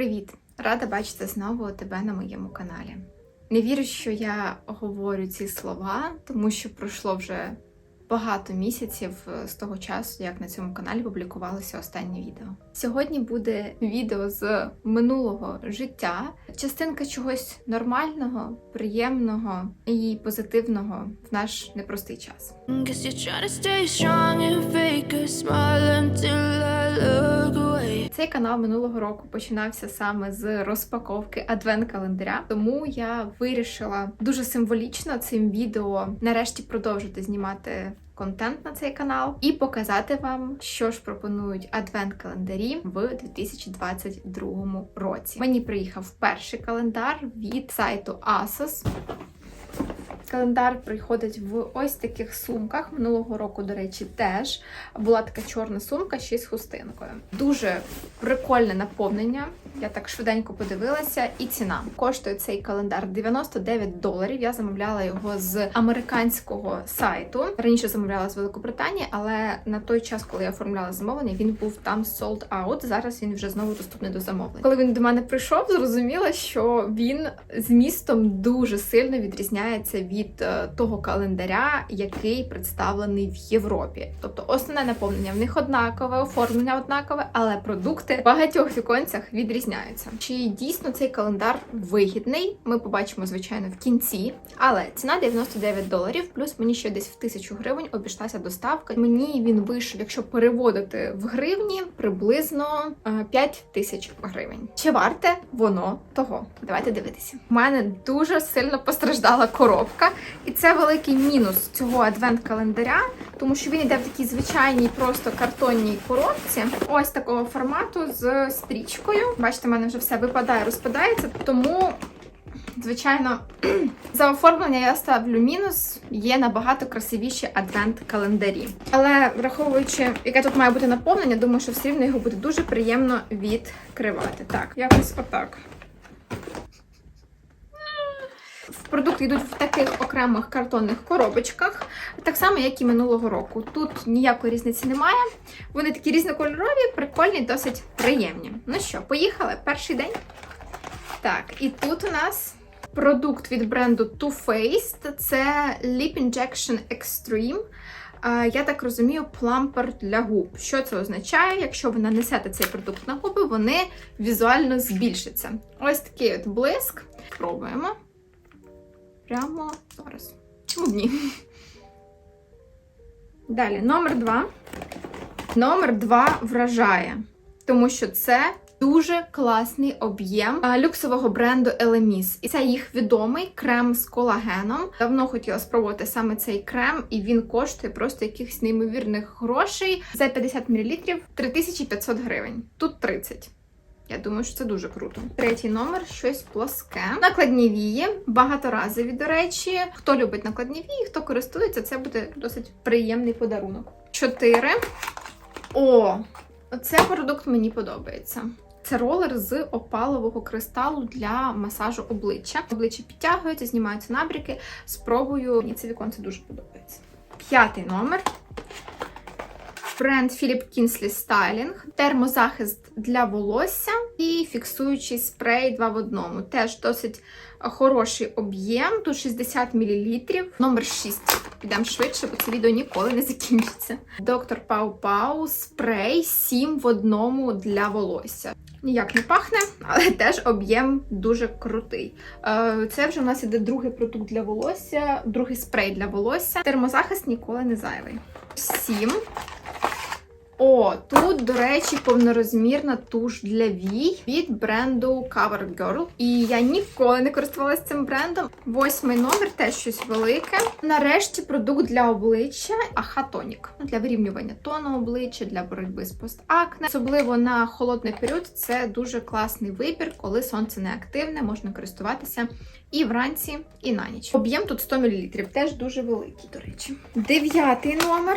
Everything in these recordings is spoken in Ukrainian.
Привіт! Рада бачити знову тебе на моєму каналі. Не вірю, що я говорю ці слова, тому що пройшло вже багато місяців з того часу, як на цьому каналі публікувалося останнє відео. Сьогодні буде відео з минулого життя, частинка чогось нормального, приємного і позитивного в наш непростий час. Guess you're Цей канал минулого року починався саме з розпаковки адвент-календаря, тому я вирішила дуже символічно цим відео нарешті продовжити знімати. Контент на цей канал і показати вам, що ж пропонують адвент-календарі в 2022 році. Мені приїхав перший календар від сайту ASOS. Календар приходить в ось таких сумках. Минулого року, до речі, теж була така чорна сумка ще з хустинкою. Дуже прикольне наповнення. Я так швиденько подивилася, і ціна коштує цей календар 99 доларів. Я замовляла його з американського сайту. Раніше замовляла з Великобританії, але на той час, коли я оформляла замовлення, він був там sold out. Зараз він вже знову доступний до замовлень. Коли він до мене прийшов, зрозуміла, що він змістом дуже сильно відрізняється від е, того календаря, який представлений в Європі. Тобто основне наповнення в них однакове, оформлення однакове, але продукти в багатьох віконцях відрізняються. Чи дійсно цей календар вигідний? Ми побачимо, звичайно, в кінці. Але ціна 99 доларів, плюс мені ще десь в тисячу гривень обійшлася доставка. Мені він вийшов, якщо переводити в гривні, приблизно е, 5 тисяч гривень. Чи варте воно того? Давайте дивитися. У мене дуже сильно постраждала коробка, і це великий мінус цього адвент-календаря, тому що він йде в такій звичайній просто картонній коробці. Ось такого формату з стрічкою. Бачите, в мене вже все випадає, розпадається. Тому, звичайно, за оформлення я ставлю мінус. Є набагато красивіші адвент-календарі. Але враховуючи, яке тут має бути наповнення, думаю, що все рівно його буде дуже приємно відкривати. Так, якось отак. Продукти йдуть в таких окремих картонних коробочках, так само, як і минулого року. Тут ніякої різниці немає. Вони такі різнокольорові, прикольні, досить приємні. Ну що, поїхали? Перший день. Так, і тут у нас продукт від бренду Too Faced. Це Lip Injection Extreme. Я так розумію, плампер для губ. Що це означає? Якщо ви нанесете цей продукт на губи, вони візуально збільшаться. Ось такий от блиск. Пробуємо. Прямо зараз. Чому б ні? Далі, номер два. Номер два вражає, тому що це дуже класний об'єм люксового бренду Elemis. І це їх відомий крем з колагеном. Давно хотіла спробувати саме цей крем, і він коштує просто якихось неймовірних грошей. За 50 мл 3500 гривень. Тут 30. Я думаю, що це дуже круто. Третій номер щось плоске. Накладні вії, багаторазові, до речі. Хто любить накладні вії, хто користується, це буде досить приємний подарунок. Чотири. О, оце продукт мені подобається. Це ролер з опалового кристалу для масажу обличчя. Обличчя підтягується, знімаються набряки. Спробую. Мені це віконце дуже подобається. П'ятий номер. Бренд Philip Kinsley Styling, термозахист для волосся і фіксуючий спрей 2 в одному. Теж досить хороший об'єм, тут 60 мл. Номер 6. Підемо швидше, бо це відео ніколи не закінчиться. Доктор Пау Пау спрей 7 в одному для волосся. Ніяк не пахне, але теж об'єм дуже крутий. Е, Це вже у нас іде другий продукт для волосся, другий спрей для волосся. Термозахист ніколи не зайвий. 7. О, тут, до речі, повнорозмірна туш для вій від бренду Cover Girl. І я ніколи не користувалася цим брендом. Восьмий номер теж щось велике. Нарешті продукт для обличчя Ахатонік. Для вирівнювання тону обличчя, для боротьби з постакне. Особливо на холодний період це дуже класний вибір, коли сонце не активне, можна користуватися і вранці, і на ніч. Об'єм тут 100 мл, теж дуже великий, до речі. Дев'ятий номер.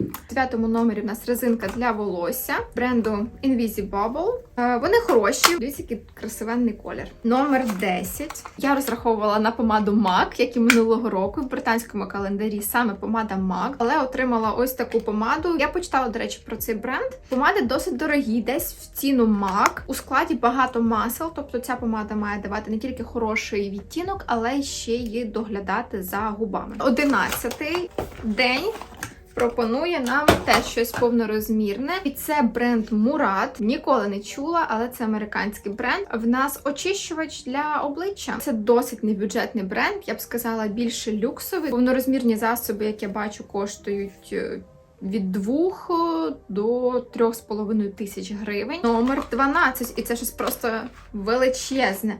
В дев'ятому номері в нас резинка для волосся бренду Invisibubble. Е, Вони хороші. Дивіться, який красивенний колір. Номер 10. Я розраховувала на помаду MAC, як і минулого року в британському календарі саме помада MAC, але отримала ось таку помаду. Я почитала, до речі, про цей бренд. Помади досить дорогі, десь в ціну MAC. У складі багато масел, тобто ця помада має давати не тільки хороший відтінок, але ще й доглядати за губами. Одинадцятий день пропонує нам теж щось повнорозмірне. І це бренд Мурат. Ніколи не чула, але це американський бренд. В нас очищувач для обличчя. Це досить небюджетний бренд. Я б сказала, більше люксовий. Повнорозмірні засоби, як я бачу, коштують. е, Від 2 до 3,5 тисяч гривень. Номер 12. І це щось просто величезне.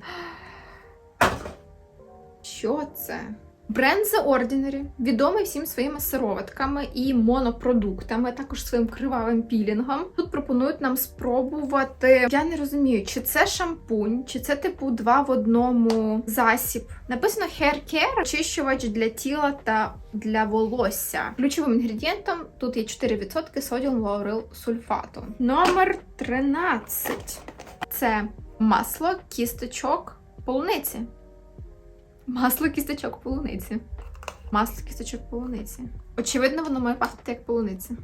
Що це? Бренд The Ordinary відомий всім своїми сироватками і монопродуктами, також своїм кривавим пілінгом. Тут пропонують нам спробувати. Я не розумію, чи це шампунь, чи це типу два в одному засіб. Написано Hair Care, очищувач для тіла та для волосся. Ключовим інгредієнтом тут є 4% содіум лаурил сульфату. Номер 13. Це масло кісточок полуниці. Масло кісточок полуниці. Масло кісточок полуниці. Очевидно, воно має пахнути як полуниця.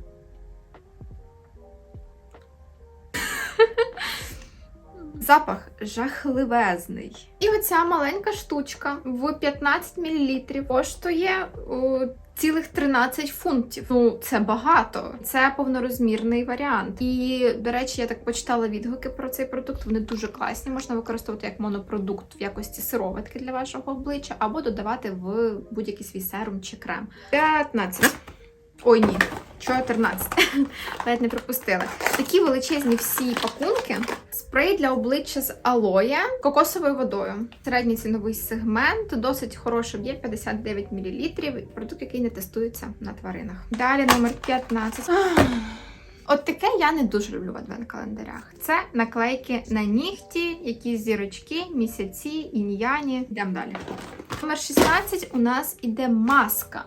Запах жахливезний. І оця маленька штучка в 15 мл коштує о, цілих 13 фунтів. Ну, це багато. Це повнорозмірний варіант. І, до речі, я так почитала відгуки про цей продукт. Вони дуже класні. Можна використовувати як монопродукт в якості сироватки для вашого обличчя, або додавати в будь-який свій серум чи крем. 15. Ой, ні. 14. Ледь не пропустила. Такі величезні всі пакунки. Спрей для обличчя з алоє кокосовою водою. Середній ціновий сегмент, досить хороший є 59 мл. Продукт, який не тестується на тваринах. Далі номер 15. От таке я не дуже люблю в адвент-календарях. Це наклейки на нігті, якісь зірочки, місяці, іньяні. Йдемо далі. Номер 16 у нас іде маска.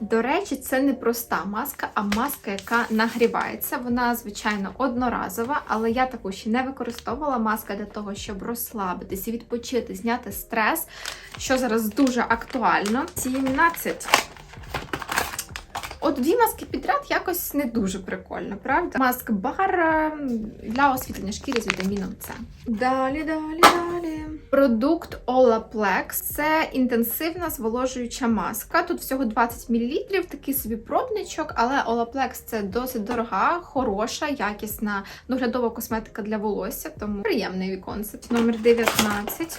До речі, це не проста маска, а маска, яка нагрівається. Вона, звичайно, одноразова, але я таку ще не використовувала. Маска для того, щоб розслабитися, відпочити, зняти стрес, що зараз дуже актуально. 17. От дві маски підряд якось не дуже прикольно, правда? Маск бар для освітлення шкіри з вітаміном С. Далі, далі, далі. Продукт Olaplex. Це інтенсивна зволожуюча маска. Тут всього 20 мл, такий собі пробничок, але Olaplex це досить дорога, хороша, якісна доглядова косметика для волосся, тому приємний концепт. Номер 19.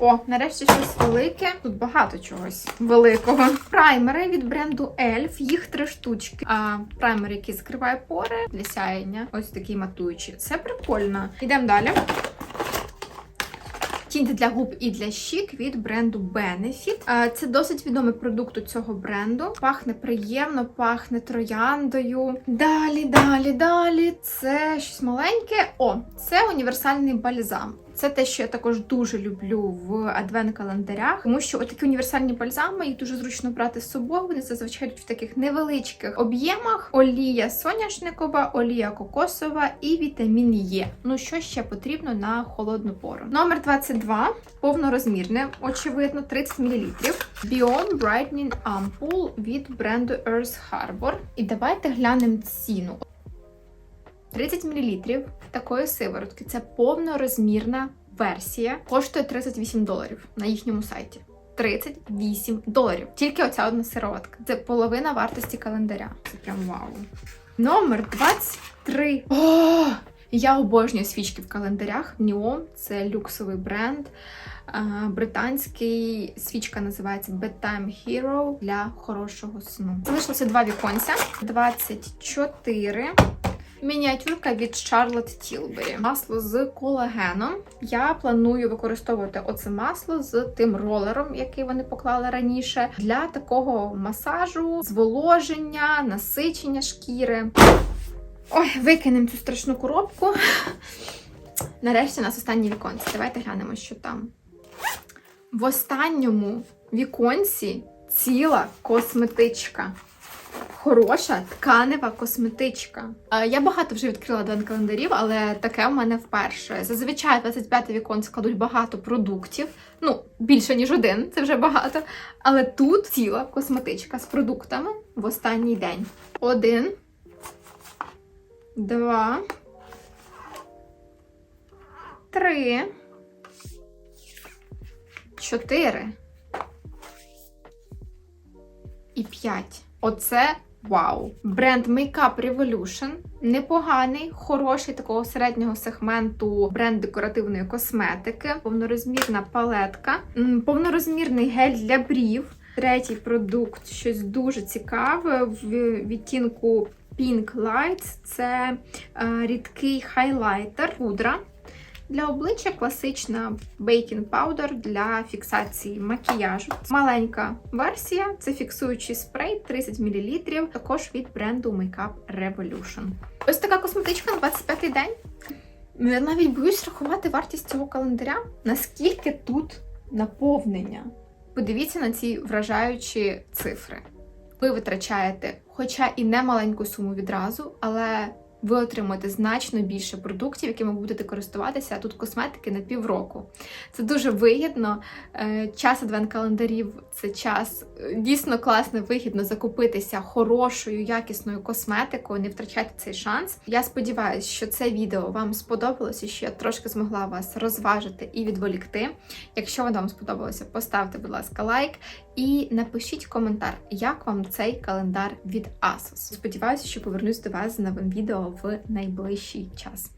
О, нарешті щось велике. Тут багато чогось великого. Праймери від бренду ELF. Їх три штучки. А праймер, який закриває пори для сяєння. Ось такий матуючий. Це прикольно. Йдемо далі. Тінти для губ і для щік від бренду Benefit. Це досить відомий продукт у цього бренду. Пахне приємно, пахне трояндою. Далі, далі, далі. Це щось маленьке. О, це універсальний бальзам. Це те, що я також дуже люблю в адвент-календарях, тому що такі універсальні бальзами їх дуже зручно брати з собою. Вони зазвичай в таких невеличких об'ємах: олія соняшникова, олія кокосова і вітамін Е. Ну що ще потрібно на холодну пору? Номер 22, повнорозмірне, очевидно, 30 мл. Biome Brightening Ampoule від бренду Earth Harbor. І давайте глянемо ціну. 30 мл такої сиворотки. Це повнорозмірна версія. Коштує 38 доларів на їхньому сайті. 38 доларів. Тільки оця одна сироватка. Це половина вартості календаря. Це прям вау. Номер 23. О! Я обожнюю свічки в календарях. Ніом це люксовий бренд. Британський свічка називається Bedtime Hero для хорошого сну. Залишилося два віконця. 24. Мініатюрка від Charlotte Tilbury. Масло з колагеном. Я планую використовувати оце масло з тим ролером, який вони поклали раніше, для такого масажу, зволоження, насичення шкіри. Ой, викинемо цю страшну коробку. Нарешті у нас останнє віконце. Давайте глянемо, що там. В останньому віконці ціла косметичка. хороша тканева косметичка. Е, Я багато вже відкрила адвент календарів, але таке в мене вперше. Зазвичай 25 віконце кладуть багато продуктів. Ну, більше ніж один, це вже багато. Але тут ціла косметичка з продуктами в останній день. Один, два, три, чотири і 5. Оце вау! Бренд Makeup Revolution непоганий, хороший такого середнього сегменту бренд декоративної косметики, повнорозмірна палетка, повнорозмірний гель для брів. Третій продукт щось дуже цікаве в відтінку Pink Light. Це е, рідкий хайлайтер, пудра. Для обличчя класична бейкінг паудер для фіксації макіяжу. Маленька версія це фіксуючий спрей 30 мл, також від бренду Makeup Revolution. Ось така косметичка на 25-й день. Ну, Я навіть боюсь рахувати вартість цього календаря. Наскільки тут наповнення? Подивіться на ці вражаючі цифри. Ви витрачаєте, хоча і не маленьку суму відразу, але ви отримуєте значно більше продуктів, якими будете користуватися, тут косметики на півроку. Це дуже вигідно. Е, Час адвент-календарів це час е, дійсно класно, вигідно закупитися хорошою, якісною косметикою, не втрачати цей шанс. Я сподіваюся, що це відео вам сподобалося, що я трошки змогла вас розважити і відволікти. Якщо воно вам сподобалося, поставте, будь ласка, лайк і напишіть коментар, як вам цей календар від Asos. Сподіваюся, що повернусь до вас з новим відео в найближчий час.